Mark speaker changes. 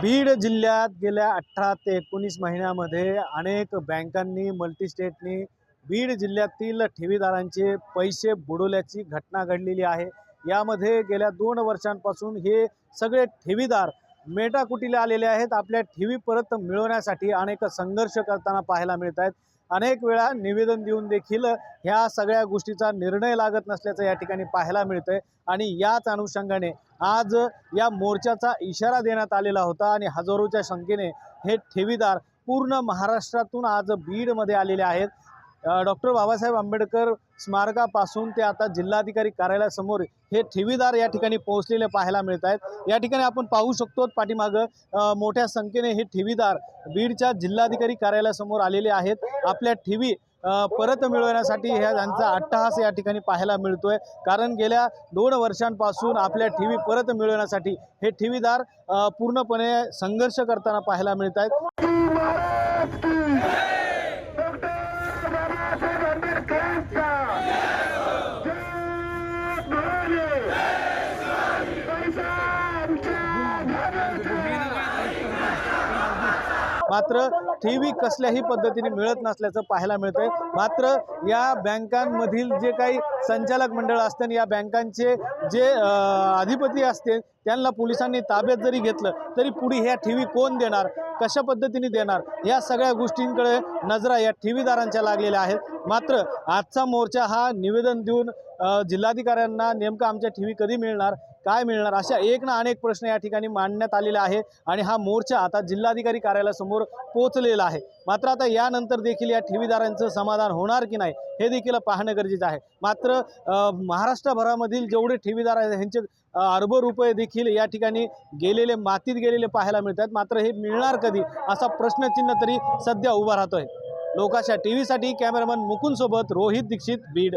Speaker 1: बीड जिल्ह्यात गेल्या अठरा ते एकोणीस महिन्यामध्ये अनेक बँकांनी मल्टीस्टेटनी बीड जिल्ह्यातील ठेवीदारांचे पैसे बुडवल्याची घटना घडलेली आहे. यामध्ये गेल्या दोन वर्षांपासून हे सगळे ठेवीदार मेटाकुटीला आलेले आहेत. आपल्या ठेवी परत मिळवण्यासाठी अनेक संघर्ष करताना पाहायला मिळत आहेत. अनेक वेळा निवेदन देऊन देखील ह्या सगळ्या गोष्टीचा निर्णय लागत नसल्याचं या ठिकाणी पाहायला मिळतंय. आणि याच अनुषंगाने आज या मोर्चाचा इशारा देण्यात आलेला होता आणि हजारोच्या संख्येने हे ठेवीदार पूर्ण महाराष्ट्रातून आज बीडमध्ये आलेले आहेत. डॉक्टर बाबासाहेब आंबेडकर स्मारकापासून ते आता जिल्हाधिकारी कार्यालयासमोर हे ठेवीदार या ठिकाणी पोहोचलेले पाहायला मिळत आहेत. या ठिकाणी आपण पाहू शकतो पाठीमागं मोठ्या संख्येने हे ठेवीदार बीडच्या जिल्हाधिकारी कार्यालयासमोर आलेले आहेत. आपल्या ठेवी परत मिळवण्यासाठी ह्या त्यांचा अट्टहास या ठिकाणी पाहायला मिळतोय. कारण गेल्या दोन वर्षांपासून आपल्या ठेवी परत मिळवण्यासाठी हे ठेवीदार पूर्णपणे संघर्ष करताना पाहायला मिळत आहेत. मात्र ठेवी कसल्याही पद्धतीने मिळत नसल्याचं पाहायला मिळतंय. मात्र या बँकांमधील जे काही संचालक मंडळ असते आणि या बँकांचे जे अधिपती असते त्यांना पोलिसांनी ताब्यात जरी घेतलं तरी पुढे ह्या ठेवी कोण देणार? कशा पद्धतीने देणार? या सगळ्या गोष्टींकडे नजरा या ठेवीदारांच्या लागलेल्या आहेत. मात्र आजचा मोर्चा हा निवेदन देऊन जिल्हाधिकाऱ्यांना नेमकं आमच्या ठेवी कधी मिळणार? काय मिळणार? अशा एक ना अनेक प्रश्न या ठिकाणी मांडण्यात आलेले आहे आणि हा मोर्चा आता जिल्हाधिकारी कार्यालयासमोर पोहोचलेला आहे. मात्र आता यानंतर देखील या ठेवीदारांचं समाधान होणार की नाही हे देखील पाहणं गरजेचं आहे. मात्र महाराष्ट्रभरामधील जेवढे ठेवीदार आहेत ह्यांचे अर्ब रुपये देखील या ठिकाणी गेलेले मातीत गेलेले पाहायला मिळतात. मात्र हे मिळणार कधी? असा प्रश्नचिन्ह तरी सध्या उभा राहतोय. लोकांच्या टी व्हीसाठी कॅमेरामन मुकुंदसोबत रोहित दीक्षित बीड.